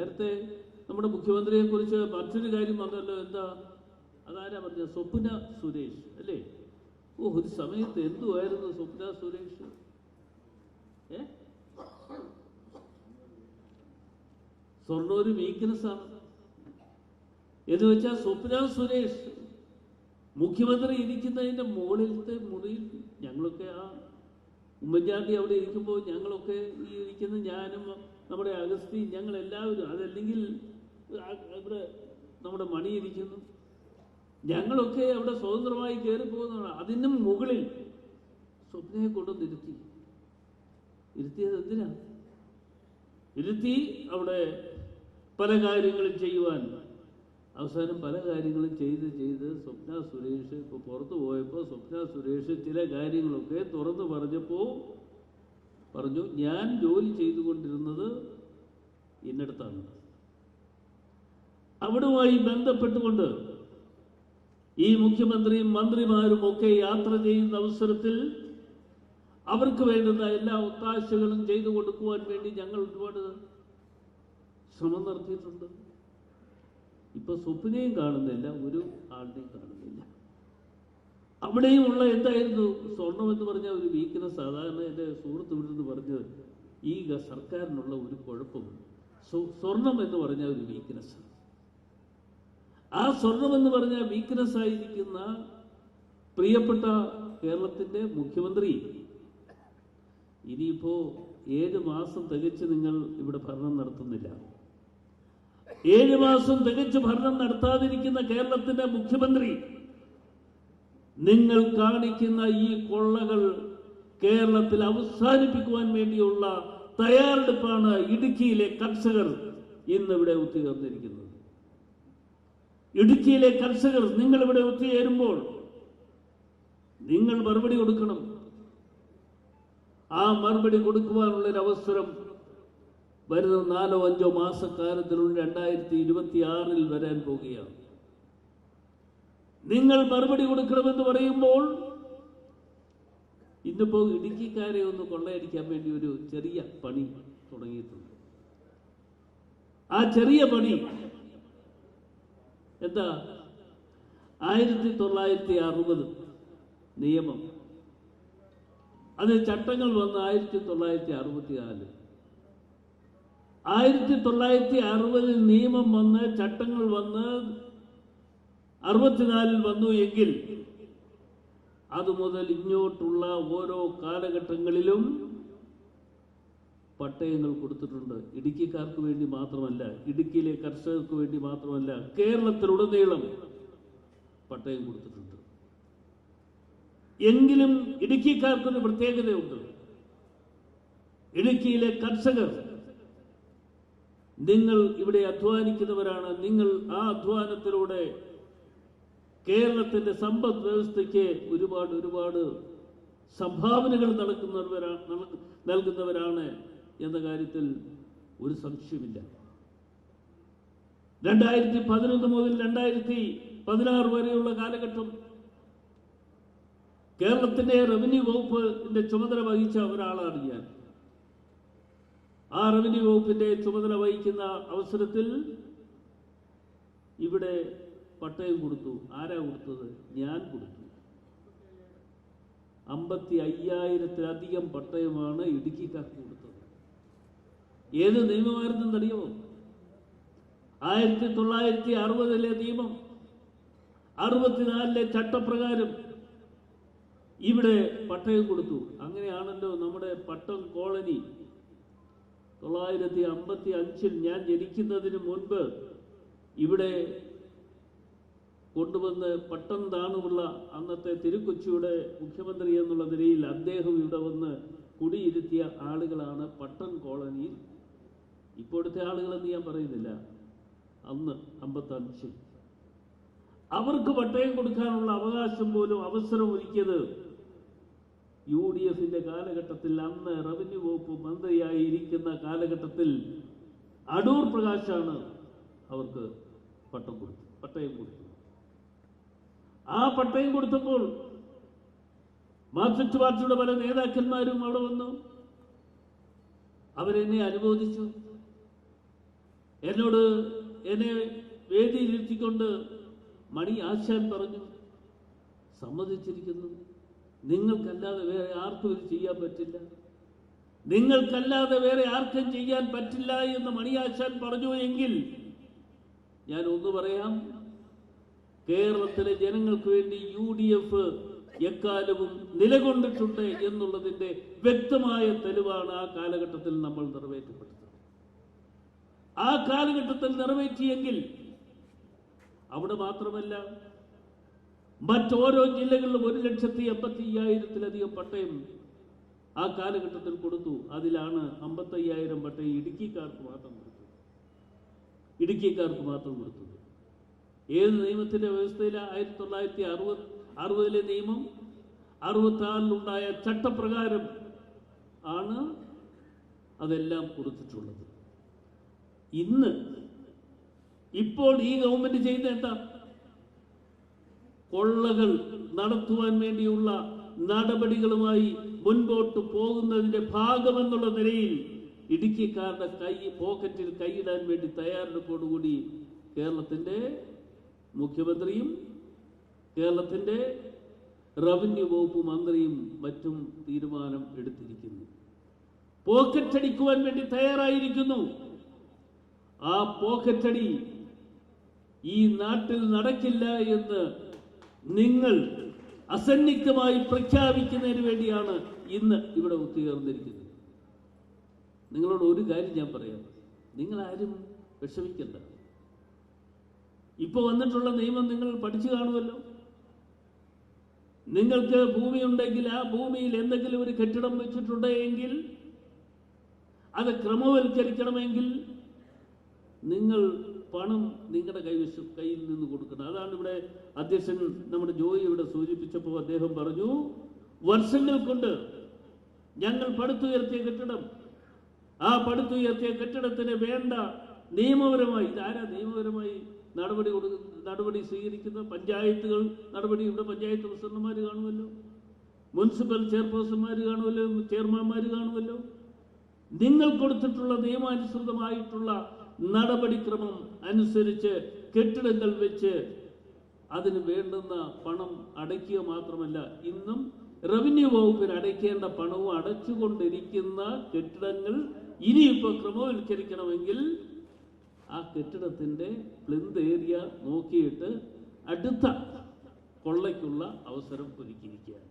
നേരത്തെ നമ്മുടെ മുഖ്യമന്ത്രിയെ കുറിച്ച് മറ്റൊരു കാര്യം പറഞ്ഞല്ലോ എന്താ? അതാരാ പറഞ്ഞ സ്വപ്ന സുരേഷ് അല്ലേ? ഓ ഒരു സമയത്ത് എന്തുമായിരുന്നു സ്വപ്ന സുരേഷ്? ഏ? സ്വർണ ഒരു വീക്ക്നെസ് ആണ്. എന്ന് വെച്ചാൽ സ്വപ്ന സുരേഷ് മുഖ്യമന്ത്രി ഇരിക്കുന്നതിന്റെ മുകളിലത്തെ മുറിയിൽ ഞങ്ങളൊക്കെ ആ ഉമ്മൻചാണ്ടി അവിടെ ഇരിക്കുമ്പോൾ ഞങ്ങളൊക്കെ ഈ ഇരിക്കുന്ന ഞാനും നമ്മുടെ അഗസ്തി ഞങ്ങൾ എല്ലാവരും അതല്ലെങ്കിൽ ഇവിടെ നമ്മുടെ മണി ഇരിക്കുന്നു. ഞങ്ങളൊക്കെ അവിടെ സ്വതന്ത്രമായി കയറി പോകുന്നതാണ് അതിനും മുകളിൽ സ്വപ്നയെ കൊണ്ടുവന്ന് ഇരുത്തി. ഇരുത്തിയത് എന്തിനാ? ഇരുത്തി അവിടെ പല കാര്യങ്ങളും ചെയ്യുവാൻ. അവസാനം പല കാര്യങ്ങളും ചെയ്ത് ചെയ്ത് സ്വപ്ന സുരേഷ് ഇപ്പോൾ പുറത്തു പോയപ്പോൾ സ്വപ്ന സുരേഷ് ചില കാര്യങ്ങളൊക്കെ തുറന്നു പറഞ്ഞപ്പോൾ പറഞ്ഞു ഞാൻ ജോലി ചെയ്തുകൊണ്ടിരുന്നത് ഇന്നടത്താണ്. അവിടുമായി ബന്ധപ്പെട്ടുകൊണ്ട് ഈ മുഖ്യമന്ത്രിയും മന്ത്രിമാരും ഒക്കെ യാത്ര ചെയ്യുന്ന അവസരത്തിൽ അവർക്ക് വേണ്ടുന്ന എല്ലാ ഒത്താശകളും ചെയ്തു കൊടുക്കുവാൻ വേണ്ടി ഞങ്ങൾ ഒരുപാട് ശ്രമം നടത്തിയിട്ടുണ്ട്. ഇപ്പൊ സ്വപ്നയും കാണുന്നില്ല ഒരു ആളുടെയും കാണുന്നില്ല. അവിടെയും ഉള്ള എന്തായിരുന്നു സ്വർണം എന്ന് പറഞ്ഞ ഒരു വീക്ക്നെസ് സാധാരണ എന്റെ സുഹൃത്ത് ഇവിടെ നിന്ന് പറഞ്ഞത് ഈ സർക്കാരിനുള്ള ഒരു കുഴപ്പമുണ്ട്. സ്വ- സ്വർണം എന്ന് പറഞ്ഞ ഒരു വീക്ക്നെസ് ആ സ്വർണം എന്ന് പറഞ്ഞ വീക്ക്നെസ് ആയിരിക്കുന്ന പ്രിയപ്പെട്ട കേരളത്തിന്റെ മുഖ്യമന്ത്രി ഇനിയിപ്പോ ഏഴ് മാസം തികച്ച് നിങ്ങൾ ഇവിടെ ഭരണം നടത്തുന്നില്ല. ഏഴ് മാസം തികച്ച് ഭരണം നടത്താതിരിക്കുന്ന കേരളത്തിന്റെ മുഖ്യമന്ത്രി നിങ്ങൾ കാണിക്കുന്ന ഈ കൊള്ളകൾ കേരളത്തിൽ അവസാനിപ്പിക്കുവാൻ വേണ്ടിയുള്ള തയ്യാറെടുപ്പാണ് ഇടുക്കിയിലെ കർഷകർ ഇന്നിവിടെ ഒത്തുചേർന്നിരിക്കുന്നത് ഇടുക്കിയിലെ കർഷകർ നിങ്ങൾ ഇവിടെ ഒത്തുചേരുമ്പോൾ നിങ്ങൾ മറുപടി കൊടുക്കണം. ആ മറുപടി കൊടുക്കുവാനുള്ള ഒരു അവസരം വരുന്ന നാലോ അഞ്ചോ മാസക്കാലത്തിനുള്ളിൽ രണ്ടായിരത്തി ഇരുപത്തി ആറിൽ വരാൻ പോകുകയാണ്. നിങ്ങൾ മറുപടി കൊടുക്കണമെന്ന് പറയുമ്പോൾ ഇന്നിപ്പോ ഇടുക്കിക്കാരെ ഒന്ന് കൊള്ളയടിക്കാൻ വേണ്ടി ഒരു ചെറിയ പണി തുടങ്ങിയിട്ടുണ്ട്. ആ ചെറിയ പണി എന്താ? ആയിരത്തി തൊള്ളായിരത്തി അറുപത് നിയമം. അത് ചട്ടങ്ങൾ വന്ന് ആയിരത്തി തൊള്ളായിരത്തി അറുപത്തി നാല് ആയിരത്തി തൊള്ളായിരത്തി അറുപതിൽ നിയമം വന്ന് ചട്ടങ്ങൾ വന്ന് അറുപത്തിനാലിൽ വന്നു എങ്കിൽ അതുമുതൽ ഇങ്ങോട്ടുള്ള ഓരോ കാലഘട്ടങ്ങളിലും പട്ടയങ്ങൾ കൊടുത്തിട്ടുണ്ട്. ഇടുക്കിക്കാർക്ക് വേണ്ടി മാത്രമല്ല ഇടുക്കിയിലെ കർഷകർക്ക് വേണ്ടി മാത്രമല്ല കേരളത്തിലുടനീളം പട്ടയം കൊടുത്തിട്ടുണ്ട്. എങ്കിലും ഇടുക്കിക്കാർക്കൊരു പ്രത്യേകതയുണ്ട്. ഇടുക്കിയിലെ കർഷകർ നിങ്ങൾ ഇവിടെ അധ്വാനിക്കുന്നവരാണ്. നിങ്ങൾ ആ അധ്വാനത്തിലൂടെ കേരളത്തിന്റെ സമ്പദ് വ്യവസ്ഥയ്ക്ക് ഒരുപാട് ഒരുപാട് സംഭാവനകൾ നടക്കുന്നവരാണ് നൽകുന്നവരാണ് എന്ന കാര്യത്തിൽ ഒരു സംശയമില്ല രണ്ടായിരത്തി പതിനൊന്ന് മുതൽ രണ്ടായിരത്തി പതിനാറ് വരെയുള്ള കാലഘട്ടം കേരളത്തിന്റെ റവന്യൂ വകുപ്പിന്റെ ചുമതല വഹിച്ച ഒരാളാണ് ഞാൻ. ആ റവന്യൂ വകുപ്പിന്റെ ചുമതല വഹിക്കുന്ന അവസരത്തിൽ ഇവിടെ പട്ടയം കൊടുത്തു. ആരാ കൊടുത്തത്? ഞാൻ കൊടുത്തു. അമ്പത്തി അയ്യായിരത്തിലധികം പട്ടയമാണ് ഇടുക്കിക്കാർക്ക് കൊടുത്തത്. ഏത് നിയമമായിരുന്നെന്നറിയോ ആയിരത്തി തൊള്ളായിരത്തി അറുപതിലെ നിയമം. അറുപത്തിനാലിലെ ചട്ടപ്രകാരം ഇവിടെ പട്ടയം കൊടുത്തു. അങ്ങനെയാണല്ലോ നമ്മുടെ പട്ടം കോളനി. തൊള്ളായിരത്തി അമ്പത്തി അഞ്ചിൽ ഞാൻ ജനിക്കുന്നതിന് മുൻപ് ഇവിടെ കൊണ്ടുവന്ന് പട്ടം താണുമുള്ള അന്നത്തെ തിരുക്കൊച്ചിയുടെ മുഖ്യമന്ത്രി എന്നുള്ള നിലയിൽ അദ്ദേഹം ഇവിടെ വന്ന് കുടിയിരുത്തിയ ആളുകളാണ് പട്ടം കോളനിയിൽ. ഇപ്പോഴത്തെ ആളുകളെന്ന് ഞാൻ പറയുന്നില്ല. അന്ന് അമ്പത്തഞ്ചിൽ അവർക്ക് പട്ടയം കൊടുക്കാനുള്ള അവകാശം പോലും അവസരം ഒരുക്കിയത് യു ഡി എഫിന്റെ കാലഘട്ടത്തിൽ. അന്ന് റവന്യൂ വകുപ്പ് മന്ത്രിയായി ഇരിക്കുന്ന കാലഘട്ടത്തിൽ അടൂർ പ്രകാശാണ് അവർക്ക് പട്ടം കൊടുത്തു പട്ടയം കൊടുത്തു ആ പട്ടയം കൊടുത്തപ്പോൾ മാർക്സിസ്റ്റ് പാർട്ടിയുടെ പല നേതാക്കന്മാരും അവിടെ വന്നു. അവരെന്നെ അനുമോദിച്ചു. എന്നോട് എന്നെ വേദിയിലിരുത്തിക്കൊണ്ട് മണി ആശാൻ പറഞ്ഞു സമ്മതിച്ചിരിക്കുന്നു. നിങ്ങൾക്കല്ലാതെ വേറെ ആർക്കും ഇത് ചെയ്യാൻ പറ്റില്ല. നിങ്ങൾക്കല്ലാതെ വേറെ ആർക്കും ചെയ്യാൻ പറ്റില്ല എന്ന് മണിയാശാൻ പറഞ്ഞു എങ്കിൽ ഞാൻ ഒന്ന് പറയാം കേരളത്തിലെ ജനങ്ങൾക്ക് വേണ്ടി യു ഡി എഫ് എക്കാലവും നിലകൊണ്ടിട്ടുണ്ട് എന്നുള്ളതിന്റെ വ്യക്തമായ തെളിവാണ് ആ കാലഘട്ടത്തിൽ നമ്മൾ നിറവേറ്റപ്പെട്ടത്. ആ കാലഘട്ടത്തിൽ നിറവേറ്റിയെങ്കിൽ അവിടെ മാത്രമല്ല മറ്റോരോ ജില്ലകളിലും ഒരു ലക്ഷത്തി എൺപത്തി അയ്യായിരത്തിലധികം പട്ടയം ആ കാലഘട്ടത്തിൽ കൊടുത്തു. അതിലാണ് അമ്പത്തയ്യായിരം പട്ടയം ഇടുക്കിക്കാർക്ക് മാത്രം കൊടുത്തത്. ഇടുക്കിക്കാർക്ക് മാത്രം കൊടുത്തത്. ഏത് നിയമത്തിന്റെ വ്യവസ്ഥയിലാണ് ആയിരത്തി തൊള്ളായിരത്തി അറുപത് അറുപതിലെ നിയമം അറുപത്തി ആറിലുണ്ടായ ചട്ടപ്രകാരം ആണ് അതെല്ലാം കൊടുത്തിട്ടുള്ളത്. ഇന്ന് ഇപ്പോൾ ഈ ഗവൺമെന്റ് ചെയ്യുന്ന എന്താ? കൊള്ളകൾ നടത്തുവാൻ വേണ്ടിയുള്ള നടപടികളുമായി മുൻപോട്ട് പോകുന്നതിന്റെ ഭാഗമെന്നുള്ള നിലയിൽ ഇടുക്കിക്കാരുടെ കൈ പോക്കറ്റിൽ കൈയിടാൻ വേണ്ടി തയ്യാറെടുപ്പോടുകൂടി കേരളത്തിന്റെ മുഖ്യമന്ത്രിയും കേരളത്തിന്റെ റവന്യൂ വകുപ്പ് മന്ത്രിയും മറ്റും തീരുമാനം എടുത്തിരിക്കുന്നു. പോക്കറ്റടിക്കുവാൻ വേണ്ടി തയ്യാറായിരിക്കുന്നു. ആ പോക്കറ്റടി ഈ നാട്ടിൽ നടക്കില്ല എന്ന് നിങ്ങൾ അസന്നിഗ്ധമായി പ്രഖ്യാപിക്കുന്നതിന് വേണ്ടിയാണ് ഇന്ന് ഇവിടെ ഒത്തുചേർന്നിരിക്കുന്നത്. നിങ്ങളോട് ഒരു കാര്യം ഞാൻ പറയാം. നിങ്ങൾ ആരും വിഷമിക്കണ്ട. ഇപ്പൊ വന്നിട്ടുള്ള നിയമം നിങ്ങൾ പഠിച്ചു കാണുമല്ലോ. നിങ്ങൾക്ക് ഭൂമി ഉണ്ടെങ്കിൽ ആ ഭൂമിയിൽ എന്തെങ്കിലും ഒരു കെട്ടിടം വെച്ചിട്ടുണ്ടെങ്കിൽ അത് ക്രമവൽക്കരിക്കണമെങ്കിൽ നിങ്ങൾ പണം നിങ്ങളുടെ കൈവശം കയ്യിൽ നിന്ന് കൊടുക്കണം. അതാണ് ഇവിടെ അധ്യക്ഷൻ നമ്മുടെ ജോയി ഇവിടെ സൂചിപ്പിച്ചപ്പോൾ അദ്ദേഹം പറഞ്ഞു വർഷങ്ങൾ കൊണ്ട് ഞങ്ങൾ പടുത്തുയർത്തിയ കെട്ടിടം. ആ പടുത്തുയർത്തിയ കെട്ടിടത്തിന് വേണ്ട നിയമപരമായി ഇതാരാ നിയമപരമായി നടപടി കൊടു നടപടി സ്വീകരിക്കുന്ന പഞ്ചായത്തുകൾ നടപടി ഇവിടെ പഞ്ചായത്ത് പ്രസിഡന്റുമാർ കാണുമല്ലോ. മുനിസിപ്പൽ ചെയർപേഴ്സൺമാർ കാണുമല്ലോ ചെയർമാൻമാർ കാണുമല്ലോ. നിങ്ങൾ കൊടുത്തിട്ടുള്ള നിയമാനുസൃതമായിട്ടുള്ള നടപടിക്രമം അനുസരിച്ച് കെട്ടിടങ്ങൾ വെച്ച് അതിന് വേണ്ടുന്ന പണം അടയ്ക്കുക മാത്രമല്ല ഇന്നും റവന്യൂ വകുപ്പിന് അടയ്ക്കേണ്ട പണവും അടച്ചുകൊണ്ടിരിക്കുന്ന കെട്ടിടങ്ങൾ ഇനിയിപ്പോൾ ക്രമവൽക്കരിക്കണമെങ്കിൽ ആ കെട്ടിടത്തിന്റെ പ്ലിന്ത് ഏരിയ നോക്കിയിട്ട് അടുത്ത കൊള്ളയ്ക്കുള്ള അവസരം ഒരുക്കിയിരിക്കുകയാണ്.